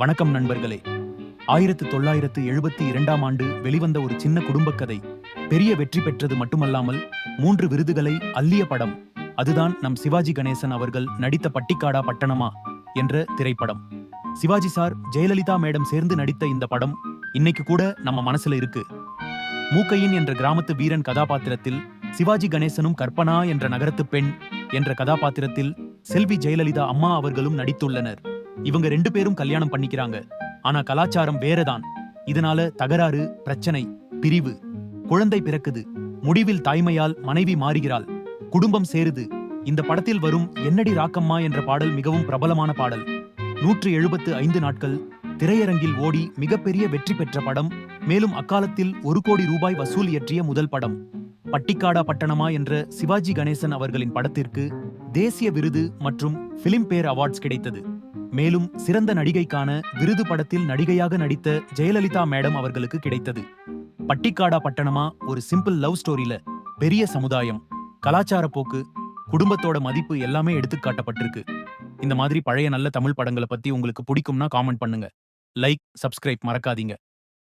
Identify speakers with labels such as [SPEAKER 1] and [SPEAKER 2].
[SPEAKER 1] வணக்கம் நண்பர்களே. ஆயிரத்து தொள்ளாயிரத்து எழுபத்தி இரண்டாம் ஆண்டு வெளிவந்த ஒரு சின்ன குடும்பக் கதை. பெரிய வெற்றி பெற்றது மட்டுமல்லாமல் மூன்று விருதுகளை அள்ளிய படம். அதுதான் நம் சிவாஜி கணேசன் அவர்கள் நடித்த பட்டிக்காடா பட்டணமா என்ற திரைப்படம். சிவாஜி சார் ஜெயலலிதா மேடம் சேர்ந்து நடித்த இந்த படம் இன்னைக்கு கூட நம்ம மனசுல இருக்கு. மூக்கையின் என்ற கிராமத்து வீரன் கதாபாத்திரத்தில் சிவாஜி கணேசனும் கற்பனா என்ற நகரத்து பெண் என்ற கதாபாத்திரத்தில் செல்வி ஜெயலலிதா அம்மா அவர்களும் நடித்துள்ளனர். இவங்க ரெண்டு பேரும் கல்யாணம் பண்ணிக்கிறாங்க. ஆனா கலாச்சாரம் வேறதான். இதனால தகராறு பிரச்சனை பிரிவு. குழந்தை பிறக்குது. முடிவில் தாய்மையால் மனைவி மாறுகிறாள். குடும்பம் சேருது. இந்த படத்தில் வரும் என்னடி ராக்கம்மா என்ற பாடல் மிகவும் பிரபலமான பாடல். நூற்று எழுபத்து ஐந்து நாட்கள் திரையரங்கில் ஓடி மிகப்பெரிய வெற்றி பெற்ற படம் மேலும் அக்காலத்தில் ஒரு கோடி ரூபாய் வசூல் இயற்றிய முதல் படம். பட்டிக்காடா பட்டணமா என்ற சிவாஜி கணேசன் அவர்களின் படத்திற்கு தேசிய விருது மற்றும் பிலிம்பேர் அவார்ட்ஸ் கிடைத்தது. மேலும் சிறந்த நடிகைக்கான விருது படத்தில் நடிகையாக நடித்த ஜெயலலிதா மேடம் அவர்களுக்கு கிடைத்தது. பட்டிக்காடா பட்டணமா ஒரு சிம்பிள் லவ் ஸ்டோரியில பெரிய சமுதாயம் கலாச்சார போக்கு குடும்பத்தோட மதிப்பு எல்லாமே எடுத்துக்காட்டப்பட்டிருக்கு இந்த மாதிரி பழைய நல்ல தமிழ் படங்களை பத்தி உங்களுக்கு பிடிக்கும்னா காமெண்ட் பண்ணுங்க. லைக் சப்ஸ்கிரைப் மறக்காதீங்க.